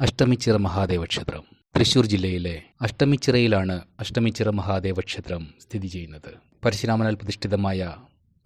അഷ്ടമിച്ചിറ മഹാദേവ ക്ഷേത്രം തൃശൂർ ജില്ലയിലെ അഷ്ടമിച്ചിറയിലാണ് അഷ്ടമിച്ചിറ മഹാദേവ ക്ഷേത്രം സ്ഥിതി ചെയ്യുന്നത്. പരശുരാമനാൽ പ്രതിഷ്ഠിതമായ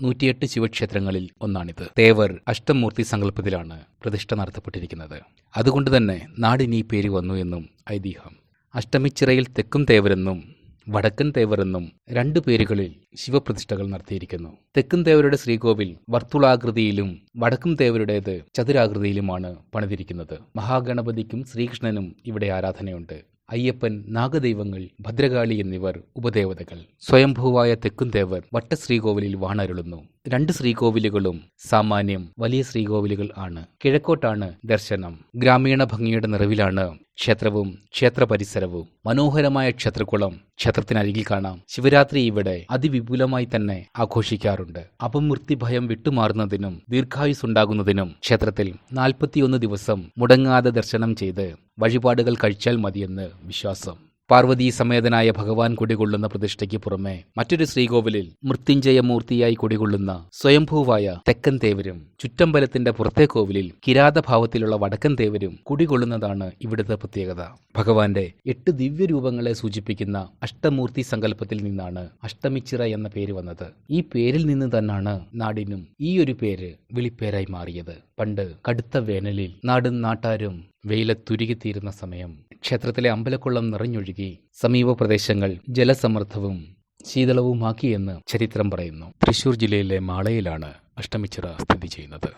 നൂറ്റിയെട്ട് ശിവക്ഷേത്രങ്ങളിൽ ഒന്നാണിത്. തേവർ അഷ്ടമൂർത്തി സങ്കല്പത്തിലാണ് പ്രതിഷ്ഠ നടത്തപ്പെട്ടിരിക്കുന്നത്. അതുകൊണ്ട് തന്നെ നാടിന് പേര് വന്നു എന്നും ഐതിഹ്യം. അഷ്ടമിച്ചിറയിൽ തെക്കും തേവരെന്നും വടക്കൻ തേവർ എന്നും രണ്ടു പേരുകളിൽ ശിവപ്രതിഷ്ഠകൾ നടത്തിയിരിക്കുന്നു. തെക്കൻ തേവരുടെ ശ്രീകോവിൽ വർത്തുളാകൃതിയിലും വടക്കും തേവരുടേത് ചതുരാകൃതിയിലുമാണ് പണിതിരിക്കുന്നത്. മഹാഗണപതിക്കും ശ്രീകൃഷ്ണനും ഇവിടെ ആരാധനയുണ്ട്. അയ്യപ്പൻ നാഗദൈവങ്ങൾ ഭദ്രകാളി എന്നിവർ ഉപദേവതകൾ. സ്വയംഭൂവായ തെക്കുംതേവർ വട്ടശ്രീകോവിലിൽ വാണരുളുന്നു. രണ്ട് ശ്രീകോവിലുകളും സാമാന്യം വലിയ ശ്രീകോവിലുകൾ ആണ്. കിഴക്കോട്ടാണ് ദർശനം. ഗ്രാമീണ ഭംഗിയുടെ നിറവിലാണ് ക്ഷേത്രവും ക്ഷേത്ര പരിസരവും മനോഹരമായ ക്ഷേത്രക്കുളം ക്ഷേത്രത്തിനരികിൽ കാണാം. ശിവരാത്രി ഇവിടെ അതിവിപുലമായി തന്നെ ആഘോഷിക്കാറുണ്ട്. അപമൃത്യു ഭയം വിട്ടുമാറുന്നതിനും ദീർഘായുസുണ്ടാകുന്നതിനും ക്ഷേത്രത്തിൽ നാൽപ്പത്തിയൊന്ന് ദിവസം മുടങ്ങാതെ ദർശനം ചെയ്ത് വഴിപാടുകൾ കഴിച്ചാൽ മതിയെന്ന് വിശ്വാസം. പാർവതീ സമേതനായ ഭഗവാൻ കുടികൊള്ളുന്ന പ്രതിഷ്ഠയ്ക്ക് പുറമെ മറ്റൊരു ശ്രീകോവിലിൽ മൃത്യുഞ്ജയമൂർത്തിയായി കുടികൊള്ളുന്ന സ്വയംഭൂവായ തെക്കൻ തേവരും ചുറ്റമ്പലത്തിന്റെ പുറത്തെ കോവിലിൽ കിരാതഭാവത്തിലുള്ള വടക്കൻ തേവരും കുടികൊള്ളുന്നതാണ് ഇവിടുത്തെ പ്രത്യേകത. ഭഗവാന്റെ എട്ട് ദിവ്യരൂപങ്ങളെ സൂചിപ്പിക്കുന്ന അഷ്ടമൂർത്തി സങ്കല്പത്തിൽ നിന്നാണ് അഷ്ടമിച്ചിറ എന്ന പേര് വന്നത്. ഈ പേരിൽ നിന്ന് തന്നാണ് നാടിനും ഈ ഒരു പേര് വിളിപ്പേരായി മാറിയത്. പണ്ട് കടുത്ത വേനലിൽ നാടും നാട്ടാരും വെയിലത്തുരുകിത്തീരുന്ന സമയം ക്ഷേത്രത്തിലെ അമ്പലക്കുളം നിറഞ്ഞൊഴുകി സമീപ പ്രദേശങ്ങൾ ജലസമൃദ്ധവും ശീതളവുമാക്കിയെന്ന് ചരിത്രം പറയുന്നു. തൃശൂർ ജില്ലയിലെ മാളയിലാണ് അഷ്ടമിച്ചിറ സ്ഥിതി ചെയ്യുന്നത്.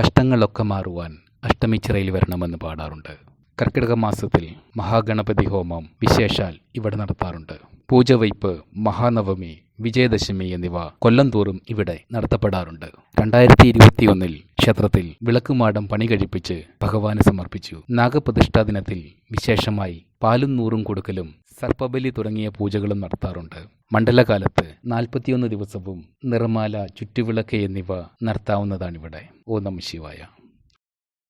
കഷ്ടങ്ങളൊക്കെ മാറുവാൻ അഷ്ടമിച്ചിറയിൽ വരണമെന്ന് പാടാറുണ്ട്. കർക്കിടക മാസത്തിൽ മഹാഗണപതി ഹോമം വിശേഷാൽ ഇവിടെ നടത്താറുണ്ട്. പൂജവയ്പ് മഹാനവമി വിജയദശമി എന്നിവ കൊല്ലം തോറും ഇവിടെ നടത്തപ്പെടാറുണ്ട്. രണ്ടായിരത്തി ഇരുപത്തിയൊന്നിൽ ക്ഷേത്രത്തിൽ വിളക്കുമാടം പണി കഴിപ്പിച്ച് ഭഗവാന് സമർപ്പിച്ചു. നാഗപ്രതിഷ്ഠാ ദിനത്തിൽ വിശേഷമായി പാലും നൂറും കൊടുക്കലും സർപ്പബലി തുടങ്ങിയ പൂജകളും നടത്താറുണ്ട്. മണ്ഡലകാലത്ത് നാൽപ്പത്തിയൊന്ന് ദിവസവും നിറമാല ചുറ്റുവിളക്ക് എന്നിവ നടത്താവുന്നതാണിവിടെ. ഓ നമ ശിവായ.